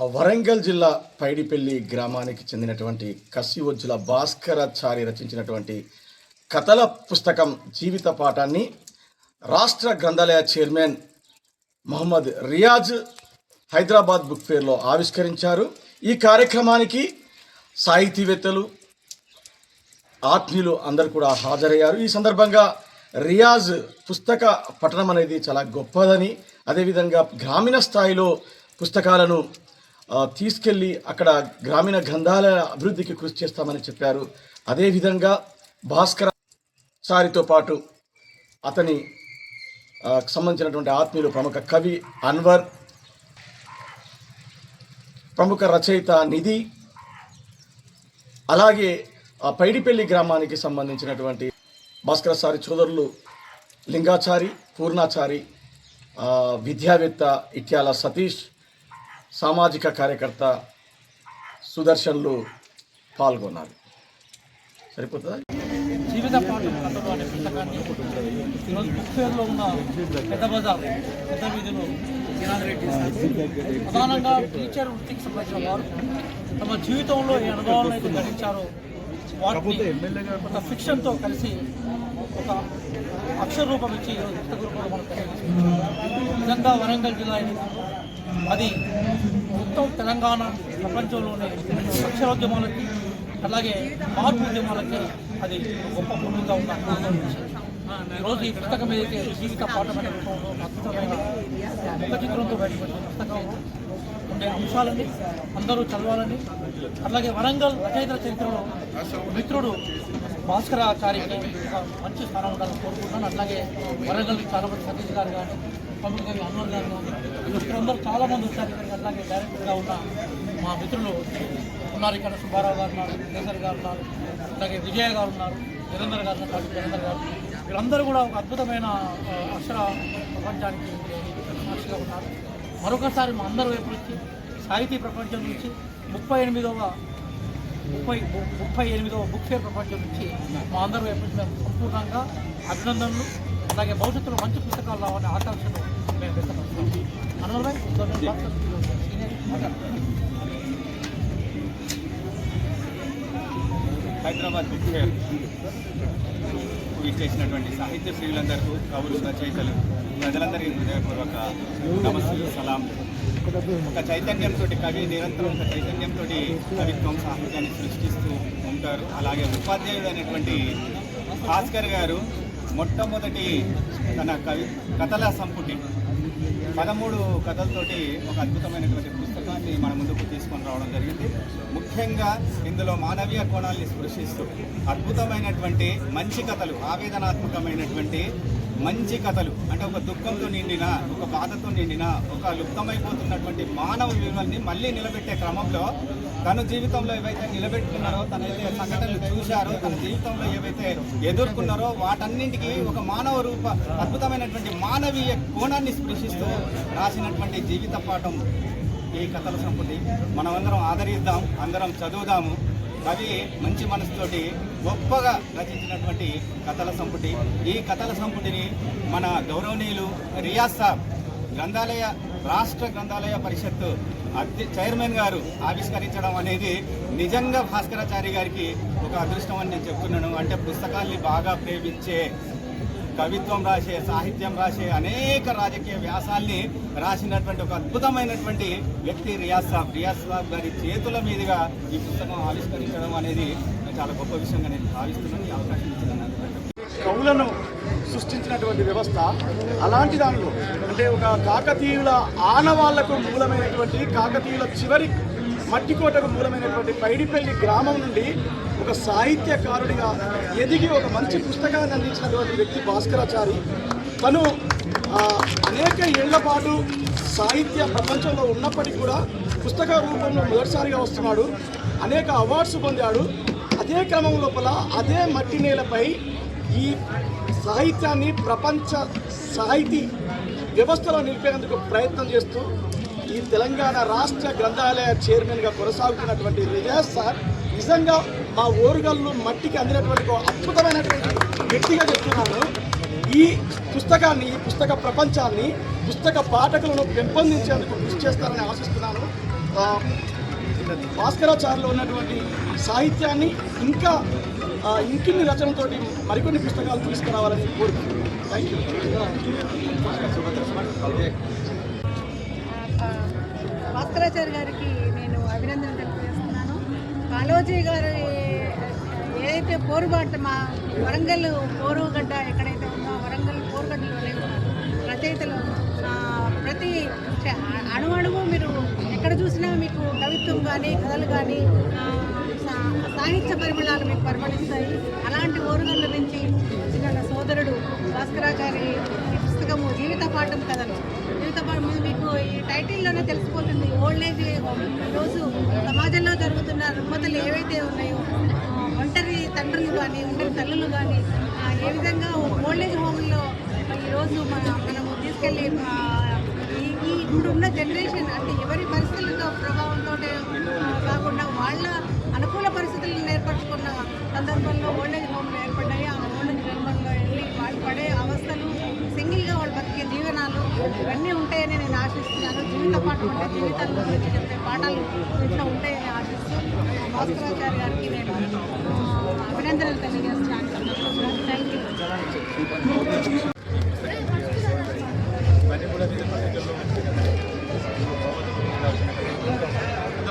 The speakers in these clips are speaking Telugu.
వరంగల్ జిల్లా పైడిపల్లి గ్రామానికి చెందినటువంటి కసివజ్జుల భాస్కరాచారి రచించినటువంటి కథల పుస్తకం జీవిత పాఠాన్ని రాష్ట్ర గ్రంథాలయ చైర్మన్ మహమ్మద్ రియాజ్ హైదరాబాద్ బుక్ ఫేర్లో ఆవిష్కరించారు. ఈ కార్యక్రమానికి సాహితీవేత్తలు ఆత్మీయులు అందరు కూడా హాజరయ్యారు. ఈ సందర్భంగా రియాజ్ పుస్తక పఠనం అనేది చాలా గొప్పదని అదేవిధంగా గ్రామీణ స్థాయిలో పుస్తకాలను తీసుకెళ్ళి అక్కడ గ్రామీణ గ్రంథాలయ అభివృద్ధికి కృషి చేస్తామని చెప్పారు. అదేవిధంగా భాస్కర సారితో పాటు అతని సంబంధించినటువంటి ఆత్మీయులు ప్రముఖ కవి అన్వర్ ప్రముఖ రచయిత నిధి అలాగే ఆ పైడిపల్లి గ్రామానికి సంబంధించినటువంటి భాస్కర చోదరులు సోదరులు లింగాచారి పూర్ణాచారి విద్యావేత్త ఇట్యాల సతీష్ సామాజిక కార్యకర్త సుదర్శన్లు పాల్గొన్నారు. సరిపోతుందా? జీవిత పాఠం కథలు పుస్తకాన్ని ఈరోజు బుక్ ఫేర్లో ఉన్న పెద్ద బజార్ పెద్ద వీధిలో ప్రధానంగా టీచర్ వృత్తికి సంబంధించిన వారు తమ జీవితంలో ఏ అనుభవాలను అయితే గడించారో వాటిని ఒక ఫిక్షన్తో కలిసి ఒక అక్షర రూపం ఇచ్చి ఈరోజు పుస్తక రూపంలో మనం నిజంగా వరంగల్ జిల్లా ఎన్నికల్లో అది మొత్తం తెలంగాణ ప్రపంచంలోనే అక్షరోద్యమాలకి అలాగే మార్పు ఉద్యమాలకి అది గొప్ప ముందుగా ఉన్న ఈరోజు ఈ పుస్తకం ఏదైతే జీవిత పాఠం అనే అద్భుతమైన ముఖ చిత్రంతో బయటపడిన పుస్తకం ఉండే అంశాలని అందరూ చదవాలని అలాగే వరంగల్ రచయితల చరిత్రలో మిత్రుడు భాస్కరాచార్యకి ఒక మంచి స్థానం ఉండాలని కోరుకుంటున్నాను. అట్లాగే వరంగల్ చాలా మంది సతీష్ గారు కానీ ప్రముఖ కవి అన్వర్ గారు కానీ మిత్రులందరూ చాలా మంది వచ్చారు. ఇక్కడికి అట్లాగే డైరెక్టర్గా ఉన్న మా మిత్రులు ఉన్నారు ఇక్కడ. సుబ్బారావు గారు ఉన్నారు కేసరి గారు ఉన్నారు అలాగే విజయ గారు ఉన్నారు నిరందర్ గారు ఉన్నారు నిరందర్ గారు. వీళ్ళందరూ కూడా ఒక అద్భుతమైన అక్షర ప్రపంచానికి సాక్షిగా ఉన్నారు. మరొకసారి మా అందరి వైపు నుంచి సాహితీ ప్రపంచం నుంచి ముప్పై ఎనిమిదవ ముప్పై ముప్పై ఎనిమిదవ బుక్ ఫేర్ ప్రపంచం నుంచి మా అందరి వైపు నుంచి మేము సంపూర్ణంగా అభినందనలు అలాగే భవిష్యత్తులో మంచి పుస్తకాలు రావాలనే ఆకాంక్షను మేము వ్యక్తపరుస్తున్నాం హైదరాబాద్ బుక్ ఫేర్ చేసినటువంటి సాహిత్య ప్రియులందరికీ కవులు రచయితలు ప్రజలందరికీ హృదయపూర్వక నమస్సులు సలాం. ఒక చైతన్యంతో కవి నిరంతరం ఒక చైతన్యంతో కవిత్వం సాహిత్యాన్ని సృష్టిస్తూ ఉంటారు. అలాగే ఉపాధ్యాయుడు అనేటువంటి భాస్కర్ గారు మొట్టమొదటి తన కవి కథల సంపుటి. పదమూడు కథలతోటి ఒక అద్భుతమైనటువంటి పుస్తకాన్ని మన ముందుకు తీసుకొని రావడం జరిగింది. ముఖ్యంగా ఇందులో మానవీయ కోణాల్ని స్పృశిస్తూ అద్భుతమైనటువంటి మంచి కథలు ఆవేదనాత్మకమైనటువంటి మంచి కథలు అంటే ఒక దుఃఖంతో నిండిన ఒక బాధతో నిండిన ఒక లుప్తమైపోతున్నటువంటి మానవ విలువల్ని మళ్ళీ నిలబెట్టే క్రమంలో తన జీవితంలో ఏవైతే నిలబెట్టుకున్నారో తనైతే సంఘటనలు చూశారో తన జీవితంలో ఏవైతే ఎదుర్కొన్నారో వాటన్నింటికి ఒక మానవ రూప అద్భుతమైనటువంటి మానవీయ కోణాన్ని స్పృశిస్తూ రాసినటువంటి జీవిత పాఠం ఈ కథల సంపుటి. మనమందరం ఆదరిద్దాం అందరం చదువుదాము. కవి మంచి మనసుతోటి గొప్పగా రచించినటువంటి కథల సంపుటి. ఈ కథల సంపుటిని మన గౌరవనీయులు రియాజ్ సాబ్ గ్రంథాలయ రాష్ట్ర గ్రంథాలయ పరిషత్తు చైర్మన్ గారు ఆవిష్కరించడం అనేది నిజంగా భాస్కరాచారి గారికి ఒక అదృష్టం అని నేను చెప్తున్నాను. అంటే పుస్తకాల్ని బాగా ప్రేమించే కవిత్వం రాసే సాహిత్యం రాసే అనేక రాజకీయ వ్యాసాల్ని రాసినటువంటి ఒక అద్భుతమైనటువంటి వ్యక్తి రియాజ్ సాబ్. రియాజ్ సాబ్ గారి చేతుల మీదుగా ఈ పుస్తకం ఆవిష్కరించడం అనేది చాలా గొప్ప విషయంగా నేను భావిస్తున్నాను. ఈ అవకాశం ఇచ్చినందుకు కవులను సృష్టించినటువంటి వ్యవస్థ అలాంటి దానిలో అంటే ఒక కాకతీయుల ఆనవాళ్ళకు మూలమైనటువంటి కాకతీయుల చివరి మట్టికోటకు మూలమైనటువంటి పైడిపల్లి గ్రామం నుండి ఒక సాహిత్యకారుడిగా ఎదిగి ఒక మంచి పుస్తకాన్ని అందించినటువంటి వ్యక్తి భాస్కరాచారి. తను అనేక ఏళ్ళ పాటు సాహిత్య ప్రపంచంలో ఉన్నప్పటికీ కూడా పుస్తక రూపంలో మొదటిసారిగా వస్తున్నాడు. అనేక అవార్డ్స్ పొందాడు. అదే క్రమం లోపల అదే మట్టి నేలపై ఈ సాహిత్యాన్ని ప్రపంచ సాహితీ వ్యవస్థలో నిలిపేందుకు ప్రయత్నం చేస్తూ ఈ తెలంగాణ రాష్ట్ర గ్రంథాలయ చైర్మన్గా కొనసాగుతున్నటువంటి రిజాజ్ సార్ నిజంగా మా ఓరుగల్లు మట్టికి అందినటువంటి ఒక అద్భుతమైనటువంటి వ్యక్తిగా చెప్తున్నాను. ఈ పుస్తకాన్ని ఈ పుస్తక ప్రపంచాన్ని పుస్తక పాఠకులను పెంపొందించేందుకు కృషి చేస్తారని ఆశిస్తున్నాను. భాస్కరాచార్యలో ఉన్నటువంటి సాహిత్యాన్ని ఇంకా ఇంకిన్ని రచనతోటి మరికొన్ని పుస్తకాలు తీసుకురావాలని కోరుకుంటున్నాను థ్యాంక్ యూ భాస్కరాచార్య గారికి నేను అభినందన తెలియజేస్తున్నాను. కాళోజీ గారు ఏదైతే పోరుబాట మా వరంగల్ పోరుగడ్డ ఎక్కడైతే ఉందో వరంగల్ పోరుగడ్డలోనే ఉన్నారు రచయితలు ప్రతి అణువణువు అణువు మీరు ఎక్కడ చూసినా మీకు కవిత్వం కానీ కథలు కానీ సాహిత్య పరిమళాలు మీకు పరిమళిస్తాయి. అలాంటి ఓరుగల్ల నుంచి చిన్న సోదరుడు భాస్కరాచారి ఈ పుస్తకము జీవిత పాఠం కథలు జీవిత పాఠం మీకు ఈ టైటిల్లోనే తెలిసిపోతుంది. ఓల్డ్ ఏజ్ ఈరోజు సమాజంలో జరుగుతున్న రుగ్మతలు ఏవైతే ఉన్నాయో ఒంటరి తండ్రులు కానీ ఒంటరి తల్లులు కానీ ఏ విధంగా ఓల్డ్ ఏజ్ హోమ్లో ఈరోజు మన మనము తీసుకెళ్ళి ఇప్పుడున్న జనరేషన్ అంటే ఎవరి పరిస్థితులతో ప్రభావంతో సందర్భంలో ఓల్డేజ్ హోమ్లు ఏర్పడ్డాయి. ఆ ఓల్డేజ్ హోమ్లో వెళ్ళి వాళ్ళు పడే అవస్థలు సింగిల్గా వాళ్ళు బతికే జీవనాలు ఇవన్నీ ఉంటాయని నేను ఆశిస్తున్నాను. జీవిత పాఠం ఉంటే జీవితాల గురించి చెప్పే పాఠాలు ఇట్లా ఉంటాయని ఆశిస్తూ భాస్కరాచార్య గారికి నేను అభినందనలు తెలియజేస్తున్నాను. Thank you.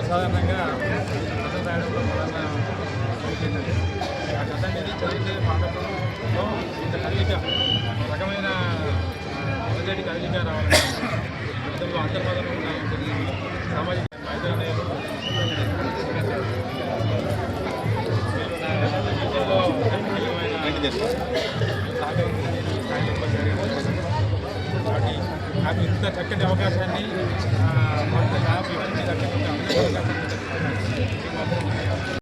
సాధారణంగా ప్రజలుగా రావాలని గతంలో అంతర్వాదంలో ఉండాలని జరిగింది సామాజిక నాకు ఇంత చక్కటి అవకాశాన్ని నాకు ఇవన్నీ దక్కించుకుంటాను